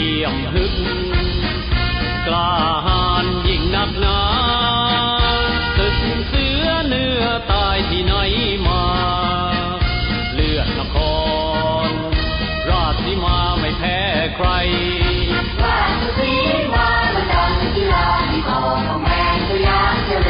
ที่ยงหึกกล้าหาญยิ่งนักหนาตึกเสือเนื้อตายที่ไหนมา เลือดนคร ราชสีมาไม่แพ้ใคร ราชสีมาปรดังที่ลาที่ต่อของแมนตัวยางเจริ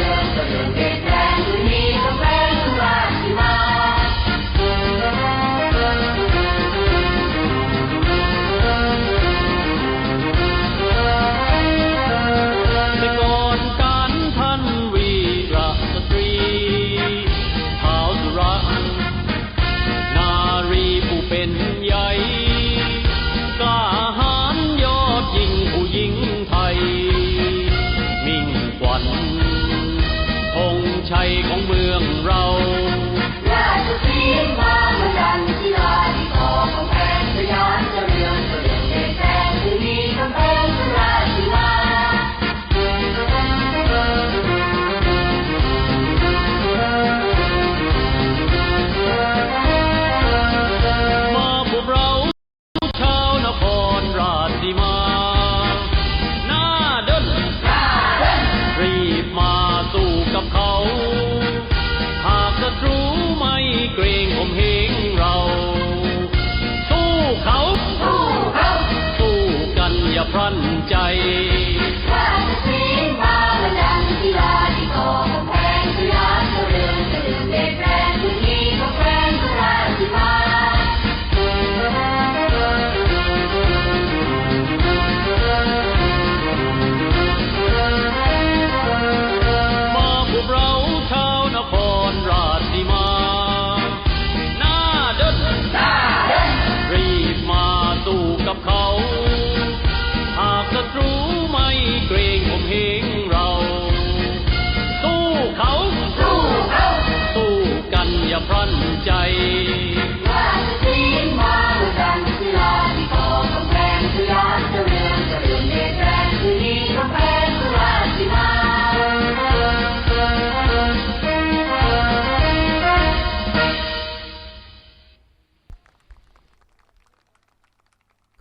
อย่พรั่นใจ ใจ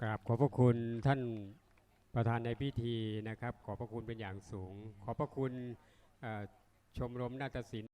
ครับขอบพระคุณท่านประธานในพิธีนะครับ ขอบพระคุณเป็นอย่างสูง ขอบพระคุณชมรมนาฏศิลป์